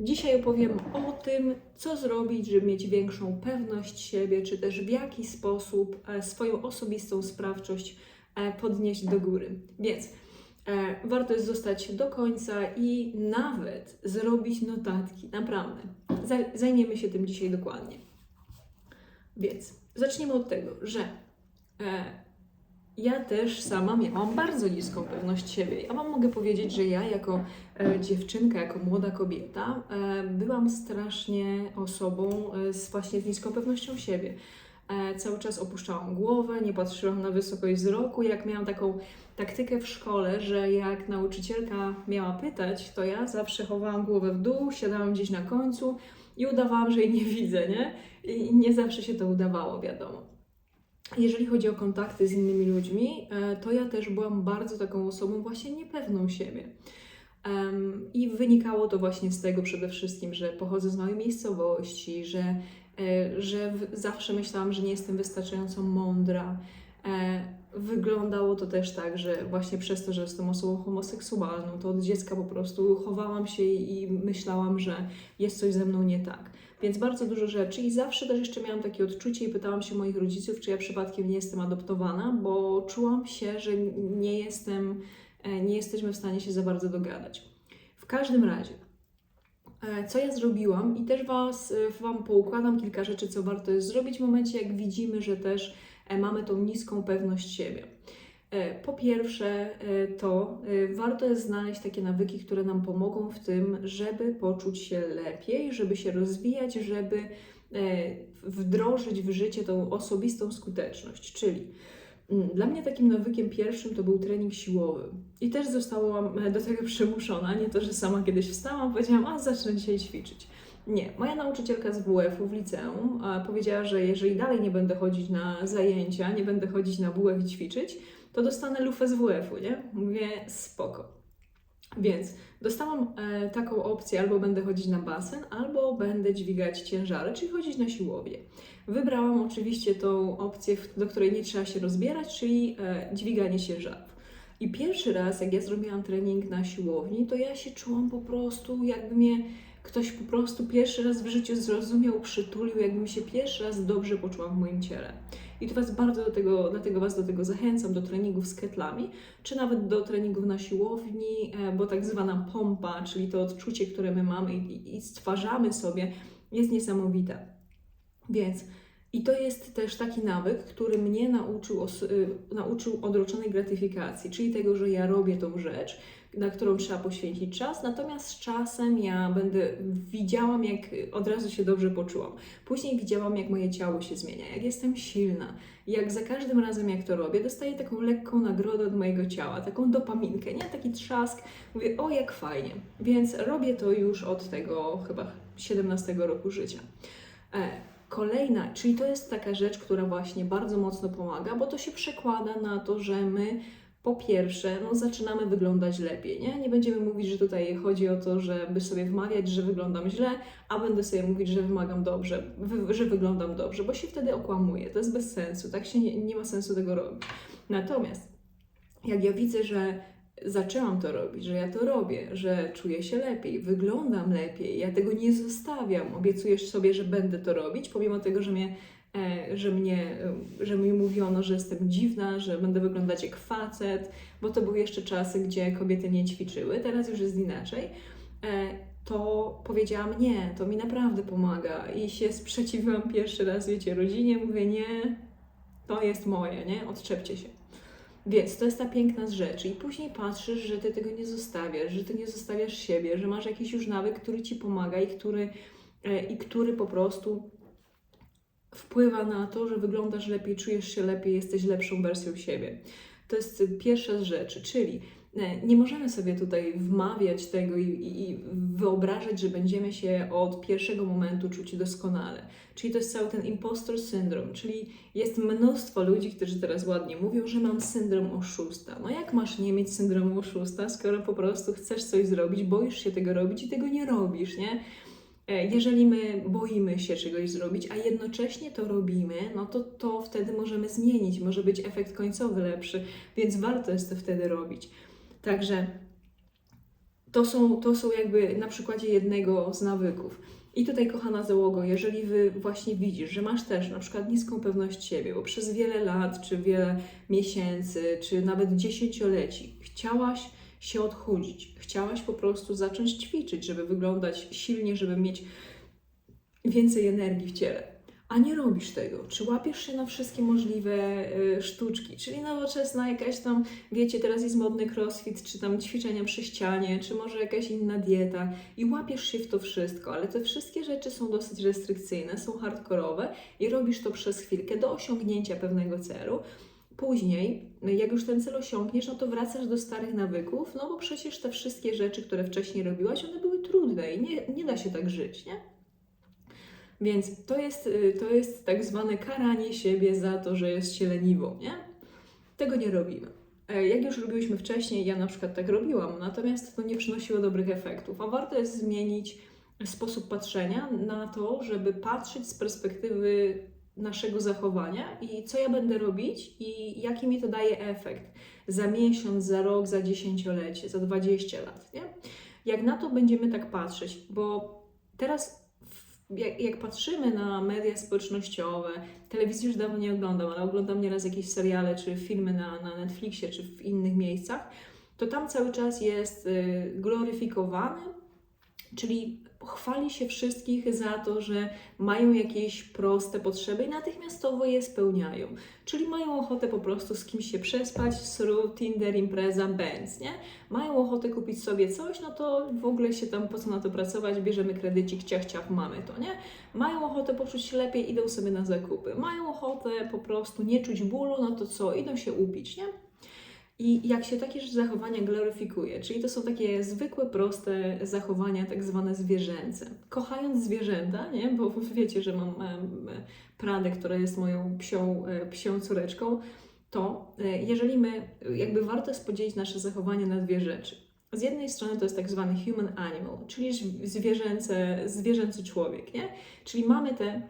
Dzisiaj opowiem o tym, co zrobić, żeby mieć większą pewność siebie, czy też w jaki sposób e, swoją osobistą sprawczość e, podnieść do góry. Więc e, warto jest zostać do końca i nawet zrobić notatki. Naprawdę. Zaj- Zajmiemy się tym dzisiaj dokładnie. Więc zacznijmy od tego, że ja też sama miałam bardzo niską pewność siebie. Ja Wam mogę powiedzieć, że ja jako e, dziewczynka, jako młoda kobieta e, byłam strasznie osobą e, z właśnie z niską pewnością siebie. Cały czas opuszczałam głowę, nie patrzyłam na wysokość wzroku. Jak miałam taką taktykę w szkole, że jak nauczycielka miała pytać, to ja zawsze chowałam głowę w dół, siadałam gdzieś na końcu i udawałam, że jej nie widzę, nie? I nie zawsze się to udawało, wiadomo. Jeżeli chodzi o kontakty z innymi ludźmi, e, to ja też byłam bardzo taką osobą właśnie niepewną siebie. I wynikało to właśnie z tego przede wszystkim, że pochodzę z małej miejscowości, że, e, że zawsze myślałam, że nie jestem wystarczająco mądra. E, Wyglądało to też tak, że właśnie przez to, że jestem osobą homoseksualną, to od dziecka po prostu chowałam się i myślałam, że jest coś ze mną nie tak. Więc bardzo dużo rzeczy i zawsze też jeszcze miałam takie odczucie i pytałam się moich rodziców, czy ja przypadkiem nie jestem adoptowana, bo czułam się, że nie jestem, e, nie jesteśmy w stanie się za bardzo dogadać. W każdym razie, e, co ja zrobiłam i też was, e, Wam poukładam kilka rzeczy, co warto jest zrobić w momencie, jak widzimy, że też mamy tą niską pewność siebie. E, Po pierwsze, e, to e, warto jest znaleźć takie nawyki, które nam pomogą w tym, żeby poczuć się lepiej, żeby się rozwijać, żeby wdrożyć w życie tą osobistą skuteczność. Czyli mm, dla mnie takim nawykiem pierwszym to był trening siłowy. I też zostałam do tego przymuszona. Nie to, że sama kiedyś wstałam, powiedziałam, a zacznę dzisiaj ćwiczyć. Nie, moja nauczycielka z WF-u w liceum powiedziała, że jeżeli dalej nie będę chodzić na zajęcia, nie będę chodzić na WF i ćwiczyć, to dostanę lufę z WF-u, nie? Mówię, spoko. Więc dostałam e, taką opcję, albo będę chodzić na basen, albo będę dźwigać ciężary, czyli chodzić na siłownię. Wybrałam oczywiście tą opcję, do której nie trzeba się rozbierać, czyli e, dźwiganie ciężarów. I pierwszy raz, jak ja zrobiłam trening na siłowni, to ja się czułam po prostu, jakby mnie ktoś po prostu pierwszy raz w życiu zrozumiał, przytulił, jakbym się pierwszy raz dobrze poczułam w moim ciele. I to Was bardzo do tego, dlatego Was do tego zachęcam, do treningów z ketlami, czy nawet do treningów na siłowni, e, bo tak zwana pompa, czyli to odczucie, które my mamy i, i- stwarzamy sobie, jest niesamowite. Więc i to jest też taki nawyk, który mnie nauczył, y, nauczył odroczonej gratyfikacji, czyli tego, że ja robię tą rzecz, na którą trzeba poświęcić czas, natomiast z czasem ja będę widziałam, jak od razu się dobrze poczułam. Później widziałam, jak moje ciało się zmienia, jak jestem silna, jak za każdym razem, jak to robię, dostaję taką lekką nagrodę od mojego ciała, taką dopaminkę, nie? Taki trzask. Mówię, o jak fajnie. Więc robię to już od tego chyba 17 roku życia. E, Kolejna, czyli to jest taka rzecz, która właśnie bardzo mocno pomaga, bo to się przekłada na to, że my po pierwsze, no, zaczynamy wyglądać lepiej, nie? Nie będziemy mówić, że tutaj chodzi o to, żeby sobie wmawiać, że wyglądam źle, a będę sobie mówić, że wymagam dobrze, że wyglądam dobrze, bo się wtedy okłamuję. To jest bez sensu, tak się nie, nie ma sensu tego robić. Natomiast jak ja widzę, że zaczęłam to robić, że ja to robię, że czuję się lepiej, wyglądam lepiej, ja tego nie zostawiam, obiecuję sobie, że będę to robić, pomimo tego, że mnie, że mnie, e, że mi mówiono, że jestem dziwna, że będę wyglądać jak facet, bo to były jeszcze czasy, gdzie kobiety nie ćwiczyły, teraz już jest inaczej. E, to powiedziałam nie, to mi naprawdę pomaga i się sprzeciwiłam pierwszy raz, wiecie, rodzinie, mówię nie, to jest moje, nie, odczepcie się. Więc to jest ta piękna z rzeczy. I później patrzysz, że ty tego nie zostawiasz, że ty nie zostawiasz siebie, że masz jakiś już nawyk, który ci pomaga i który, e, i który po prostu wpływa na to, że wyglądasz lepiej, czujesz się lepiej, jesteś lepszą wersją siebie. To jest pierwsza z rzeczy, czyli e, nie możemy sobie tutaj wmawiać tego i, i, wyobrażać, że będziemy się od pierwszego momentu czuć doskonale. Czyli to jest cały ten impostor syndrom, czyli jest mnóstwo ludzi, którzy teraz ładnie mówią, że mam syndrom oszusta. No jak masz nie mieć syndromu oszusta, skoro po prostu chcesz coś zrobić, boisz się tego robić i tego nie robisz, nie? E, Jeżeli my boimy się czegoś zrobić, a jednocześnie to robimy, no to, to wtedy możemy zmienić, może być efekt końcowy lepszy, więc warto jest to wtedy robić. Także to są, to są jakby na przykładzie jednego z nawyków. I tutaj, kochana załogo, jeżeli wy właśnie widzisz, że masz też na przykład niską pewność siebie, bo przez wiele lat, czy wiele miesięcy, czy nawet dziesięcioleci chciałaś się odchudzić, chciałaś po prostu zacząć ćwiczyć, żeby wyglądać silnie, żeby mieć więcej energii w ciele, a nie robisz tego, czy łapiesz się na wszystkie możliwe y, sztuczki, czyli nowoczesna jakaś tam, wiecie, teraz jest modny crossfit, czy tam ćwiczenia przy ścianie, czy może jakaś inna dieta. I łapiesz się w to wszystko, ale te wszystkie rzeczy są dosyć restrykcyjne, są hardkorowe i robisz to przez chwilkę do osiągnięcia pewnego celu. Później, jak już ten cel osiągniesz, no to wracasz do starych nawyków, no bo przecież te wszystkie rzeczy, które wcześniej robiłaś, one były trudne i nie, nie da się tak żyć, nie? Więc to jest, y, to jest tak zwane karanie siebie za to, że jest się leniwą, nie? Tego nie robimy. E, Jak już robiłyśmy wcześniej, ja na przykład tak robiłam, natomiast to nie przynosiło dobrych efektów. A warto jest zmienić sposób patrzenia na to, żeby patrzeć z perspektywy naszego zachowania i co ja będę robić i jaki mi to daje efekt za miesiąc, za rok, za dziesięciolecie, za 20 lat, nie? Jak na to będziemy tak patrzeć, bo teraz jak, jak patrzymy na media społecznościowe, telewizji już dawno nie oglądam, ale oglądam nieraz jakieś seriale czy filmy na, na Netflixie czy w innych miejscach, to tam cały czas jest y, gloryfikowany, czyli chwali się wszystkich za to, że mają jakieś proste potrzeby i natychmiastowo je spełniają. Czyli mają ochotę po prostu z kimś się przespać, sru, Tinder, impreza, Benz, nie? Mają ochotę kupić sobie coś, no to w ogóle się tam po co na to pracować, bierzemy kredycik, ciach, ciach, mamy to, nie? Mają ochotę poczuć się lepiej, idą sobie na zakupy. Mają ochotę po prostu nie czuć bólu, no to co? Idą się upić, nie? I jak się takie zachowania gloryfikuje, czyli to są takie zwykłe, proste zachowania, tak zwane zwierzęce. Kochając zwierzęta, nie? bo wiecie, że mam Pradę, która jest moją psią, e, psią córeczką, to e, jeżeli my, jakby warto jest podzielić nasze zachowanie na dwie rzeczy. Z jednej strony to jest tak zwany human animal, czyli zwierzęce, zwierzęcy człowiek, nie? Czyli mamy te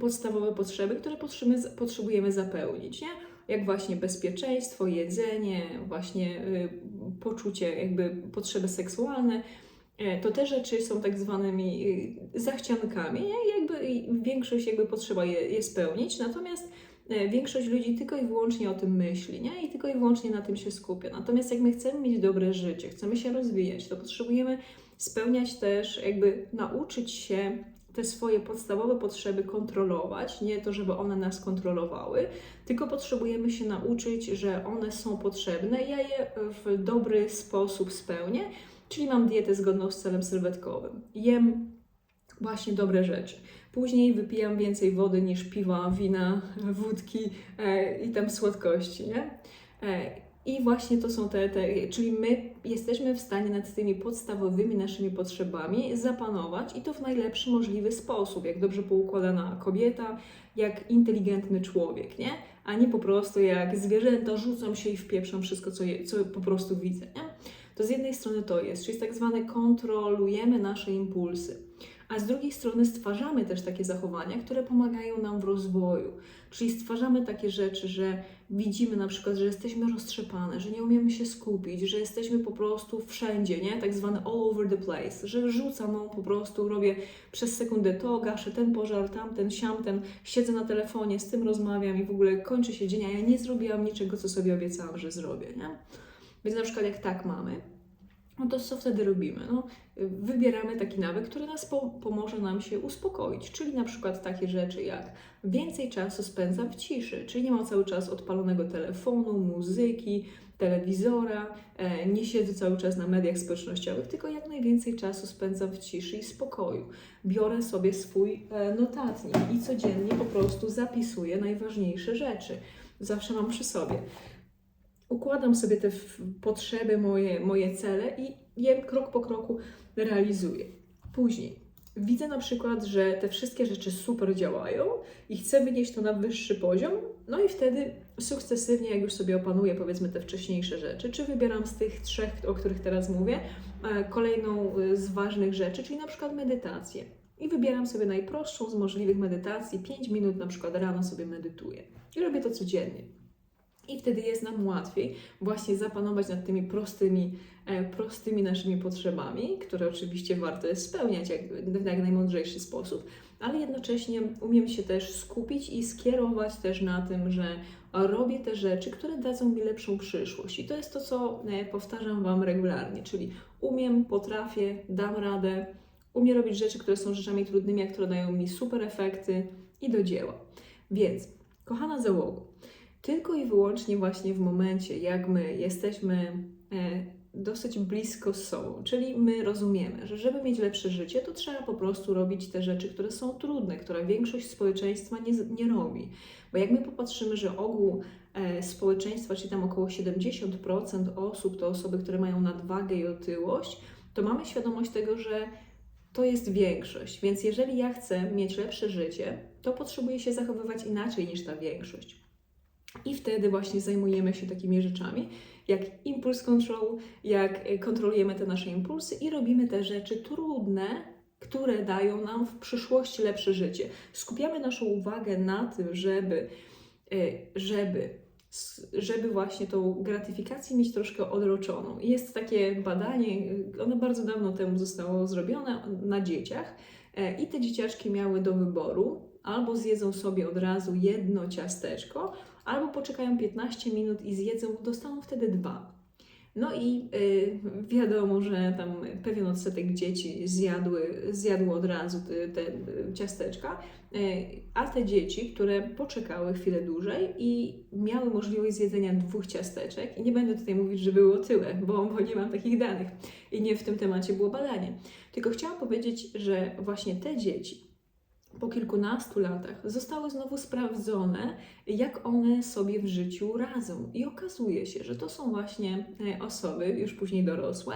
podstawowe potrzeby, które potrzebujemy, potrzebujemy zapełnić, nie? Jak właśnie bezpieczeństwo, jedzenie, właśnie y, poczucie, jakby potrzeby seksualne, e, to te rzeczy są tak zwanymi y, zachciankami, jakby większość jakby potrzeba je, je spełnić, natomiast e, większość ludzi tylko i wyłącznie o tym myśli, nie? I tylko i wyłącznie na tym się skupia. Natomiast jak my chcemy mieć dobre życie, chcemy się rozwijać, to potrzebujemy spełniać też, jakby nauczyć się te swoje podstawowe potrzeby kontrolować, nie to, żeby one nas kontrolowały, tylko potrzebujemy się nauczyć, że one są potrzebne. Ja je w dobry sposób spełnię, czyli mam dietę zgodną z celem sylwetkowym. Jem właśnie dobre rzeczy. Później wypijam więcej wody niż piwa, wina, wódki e, i tam słodkości, nie? E, i właśnie to są te, te, czyli my jesteśmy w stanie nad tymi podstawowymi naszymi potrzebami zapanować i to w najlepszy możliwy sposób, jak dobrze poukładana kobieta, jak inteligentny człowiek, nie? A nie po prostu jak zwierzęta rzucą się i wpieprzą wszystko, co, je, co po prostu widzę, nie? To z jednej strony to jest, czyli tak zwane kontrolujemy nasze impulsy a z drugiej strony stwarzamy też takie zachowania, które pomagają nam w rozwoju. Czyli stwarzamy takie rzeczy, że widzimy na przykład, że jesteśmy roztrzepane, że nie umiemy się skupić, że jesteśmy po prostu wszędzie, nie? Tak zwane all over the place, że rzucam ją po prostu, robię przez sekundę to, gaszę ten pożar, tamten, siamten, siedzę na telefonie, z tym rozmawiam i w ogóle kończy się dzień, a ja nie zrobiłam niczego, co sobie obiecałam, że zrobię, nie? Więc na przykład jak tak mamy, no to co wtedy robimy? No, wybieramy taki nawyk, który nas po, pomoże nam się uspokoić, czyli na przykład takie rzeczy jak więcej czasu spędzam w ciszy, czyli nie mam cały czas odpalonego telefonu, muzyki, telewizora, e, nie siedzę cały czas na mediach społecznościowych, tylko jak najwięcej czasu spędzam w ciszy i spokoju. Biorę sobie swój e, notatnik i codziennie po prostu zapisuję najważniejsze rzeczy. Zawsze mam przy sobie układam sobie te potrzeby, moje, moje cele i je krok po kroku realizuję. Później widzę na przykład, że te wszystkie rzeczy super działają i chcę wynieść to na wyższy poziom, no i wtedy sukcesywnie, jak już sobie opanuję powiedzmy te wcześniejsze rzeczy, czy wybieram z tych trzech, o których teraz mówię, e, kolejną e, z ważnych rzeczy, czyli na przykład medytację. I wybieram sobie najprostszą z możliwych medytacji, 5 minut na przykład rano sobie medytuję. I robię to codziennie. I wtedy jest nam łatwiej właśnie zapanować nad tymi prostymi, e, prostymi naszymi potrzebami, które oczywiście warto jest spełniać jak, w jak najmądrzejszy sposób, ale jednocześnie umiem się też skupić i skierować też na tym, że robię te rzeczy, które dadzą mi lepszą przyszłość. I to jest to, co e, powtarzam Wam regularnie, czyli umiem, potrafię, dam radę, umiem robić rzeczy, które są rzeczami trudnymi, a które dają mi super efekty i do dzieła. Więc, kochana załogo, tylko i wyłącznie właśnie w momencie, jak my jesteśmy e, dosyć blisko z sobą, czyli my rozumiemy, że żeby mieć lepsze życie, to trzeba po prostu robić te rzeczy, które są trudne, które większość społeczeństwa nie, nie robi. Bo jak my popatrzymy, że ogół e, społeczeństwa, czyli tam około 70% osób to osoby, które mają nadwagę i otyłość, to mamy świadomość tego, że to jest większość. Więc jeżeli ja chcę mieć lepsze życie, to potrzebuję się zachowywać inaczej niż ta większość. I wtedy właśnie zajmujemy się takimi rzeczami, jak impuls control, jak kontrolujemy te nasze impulsy i robimy te rzeczy trudne, które dają nam w przyszłości lepsze życie. Skupiamy naszą uwagę na tym, żeby, e, żeby, żeby właśnie tą gratyfikację mieć troszkę odroczoną. Jest takie badanie, ono bardzo dawno temu zostało zrobione na dzieciach i te dzieciaczki miały do wyboru albo zjedzą sobie od razu jedno ciasteczko, albo poczekają 15 minut i zjedzą, dostaną wtedy dwa. No i y, wiadomo, że tam pewien odsetek dzieci zjadły, zjadło od razu te, te ciasteczka, y, a te dzieci, które poczekały chwilę dłużej i miały możliwość zjedzenia dwóch ciasteczek, i nie będę tutaj mówić, że były otyłe, bo, bo nie mam takich danych i nie w tym temacie było badanie, tylko chciałam powiedzieć, że właśnie te dzieci, po kilkunastu latach zostały znowu sprawdzone, jak one sobie w życiu radzą. I okazuje się, że to są właśnie e, osoby, już później dorosłe,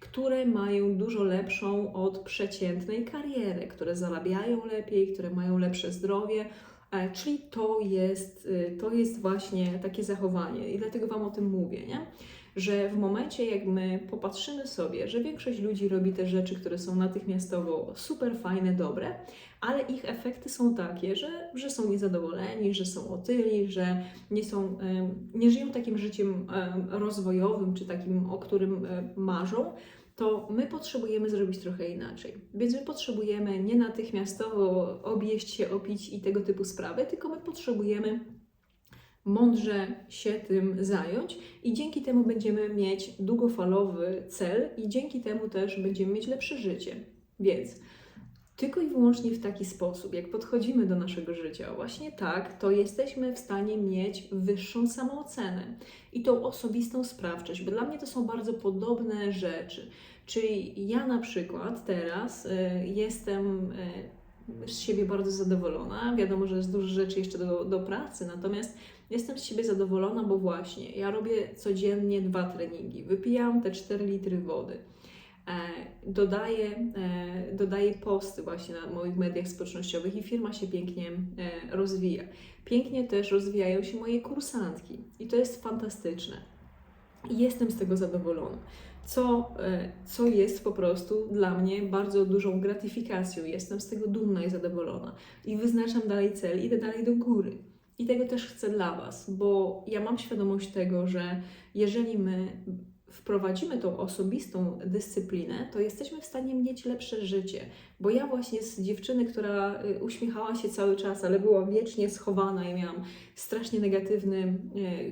które mają dużo lepszą od przeciętnej karierę, które zarabiają lepiej, które mają lepsze zdrowie. E, czyli to jest, e, to jest właśnie takie zachowanie i dlatego Wam o tym mówię, nie? Że w momencie, jak my popatrzymy sobie, że większość ludzi robi te rzeczy, które są natychmiastowo super fajne, dobre, ale ich efekty są takie, że, że są niezadowoleni, że są otyli, że nie, są, nie żyją takim życiem rozwojowym, czy takim, o którym marzą, to my potrzebujemy zrobić trochę inaczej. Więc my potrzebujemy nie natychmiastowo objeść się, opić i tego typu sprawy, tylko my potrzebujemy mądrze się tym zająć i dzięki temu będziemy mieć długofalowy cel i dzięki temu też będziemy mieć lepsze życie. Więc tylko i wyłącznie w taki sposób, jak podchodzimy do naszego życia, właśnie tak, to jesteśmy w stanie mieć wyższą samoocenę i tą osobistą sprawczość, bo dla mnie to są bardzo podobne rzeczy. Czyli ja na przykład teraz y, jestem y, z siebie bardzo zadowolona. Wiadomo, że jest dużo rzeczy jeszcze do, do pracy, natomiast jestem z siebie zadowolona, bo właśnie ja robię codziennie dwa treningi, wypijam te 4 litry wody. E, dodaję, e, dodaję posty właśnie na moich mediach społecznościowych i firma się pięknie e, rozwija. Pięknie też rozwijają się moje kursantki i to jest fantastyczne. I jestem z tego zadowolona. Co, co jest po prostu dla mnie bardzo dużą gratyfikacją. Jestem z tego dumna i zadowolona. I wyznaczam dalej cel, idę dalej do góry. I tego też chcę dla Was, bo ja mam świadomość tego, że jeżeli my wprowadzimy tą osobistą dyscyplinę, to jesteśmy w stanie mieć lepsze życie. Bo ja właśnie z dziewczyny, która y, uśmiechała się cały czas, ale była wiecznie schowana i miałam strasznie negatywny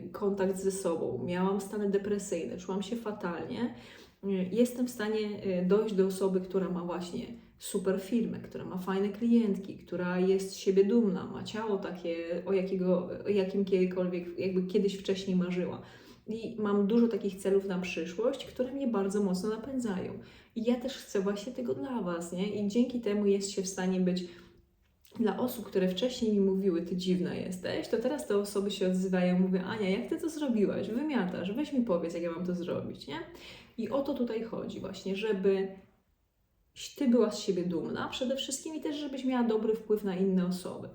y, kontakt ze sobą, miałam stany depresyjne, czułam się fatalnie, y, jestem w stanie dojść do osoby, która ma właśnie super firmę, która ma fajne klientki, która jest z siebie dumna, ma ciało takie, o, jakiego, o jakim kiedykolwiek, jakby kiedyś wcześniej marzyła. I mam dużo takich celów na przyszłość, które mnie bardzo mocno napędzają. I ja też chcę właśnie tego dla Was, nie? I dzięki temu jest się w stanie być dla osób, które wcześniej mi mówiły, ty dziwna jesteś, to teraz te osoby się odzywają, mówię, Ania, jak ty to zrobiłaś? Wymiatasz, weź mi powiedz, jak ja mam to zrobić, nie? I o to tutaj chodzi właśnie, żeby ty była z siebie dumna przede wszystkim i też, żebyś miała dobry wpływ na inne osoby.